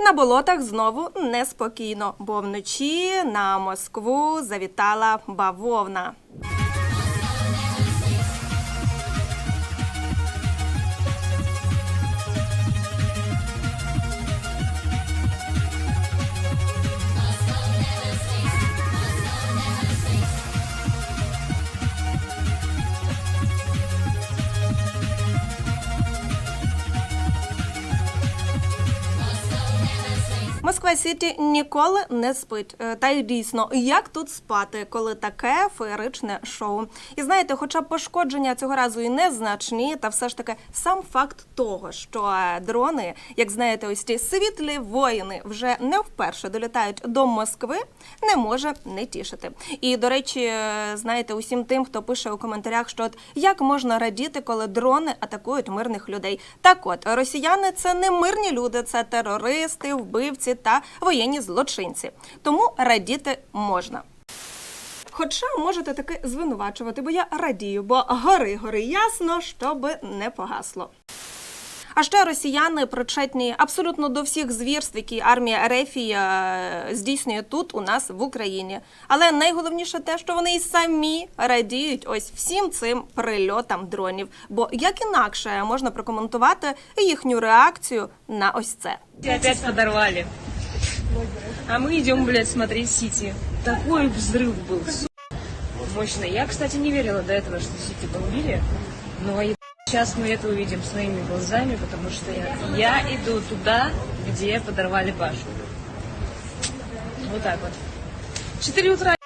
На болотах знову неспокійно, бо вночі на Москву завітала бавовна. Москва Сіті ніколи не спить. Е, Та й дійсно, як тут спати, коли таке феєричне шоу? І знаєте, хоча пошкодження цього разу і незначні, та все ж таки сам факт того, що е, дрони, як знаєте, ось ті світлі воїни вже не вперше долітають до Москви, не може не тішити. І до речі, е, знаєте, усім тим, хто пише у коментарях, що от як можна радіти, коли дрони атакують мирних людей. Так от росіяни це не мирні люди, це терористи, вбивці воєнні злочинці. Тому радіти можна. Хоча можете таки звинувачувати, бо я радію, бо гори гори ясно, щоби не погасло. А ще росіяни причетні абсолютно до всіх звірств, які армія Рефії здійснює тут у нас в Україні. Але найголовніше те, що вони і самі радіють ось всім цим прильотам дронів. Бо як інакше можна прокоментувати їхню реакцію на ось це. Опять подорвали. А мы идем, блядь, смотреть Сити. Такой взрыв был, мощный. Я, кстати, не верила до этого, что Сити бомбили. Но сейчас мы это увидим своими глазами, потому что я, я иду туда, где подорвали башню. Вот так вот. Четыре утра.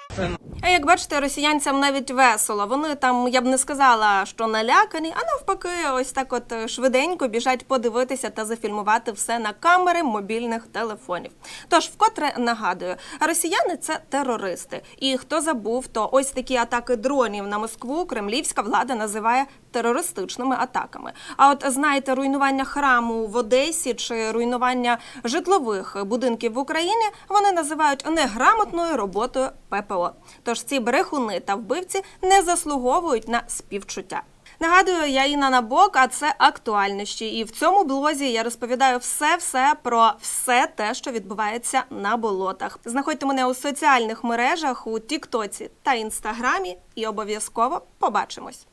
А як бачите, росіянцям навіть весело. Вони там, я б не сказала, що налякані, а навпаки, ось так от е, швиденько біжать подивитися та зафільмувати все на камери мобільних телефонів. Тож, вкотре нагадую, росіяни це терористи. І хто забув, то ось такі атаки дронів на Москву кремлівська влада називає терористичними атаками. А от знаєте, руйнування храму в Одесі чи руйнування житлових будинків в Україні вони називають неграмотною роботою ППО. Тож ці брехуни та вбивці не заслуговують на співчуття. Нагадую, я Інна Набок, а це актуальнощі. І в цьому блозі я розповідаю все-все про все те, що відбувається на болотах. Знаходьте мене у соціальних мережах у Тіктоці та Інстаграмі, і обов'язково побачимось.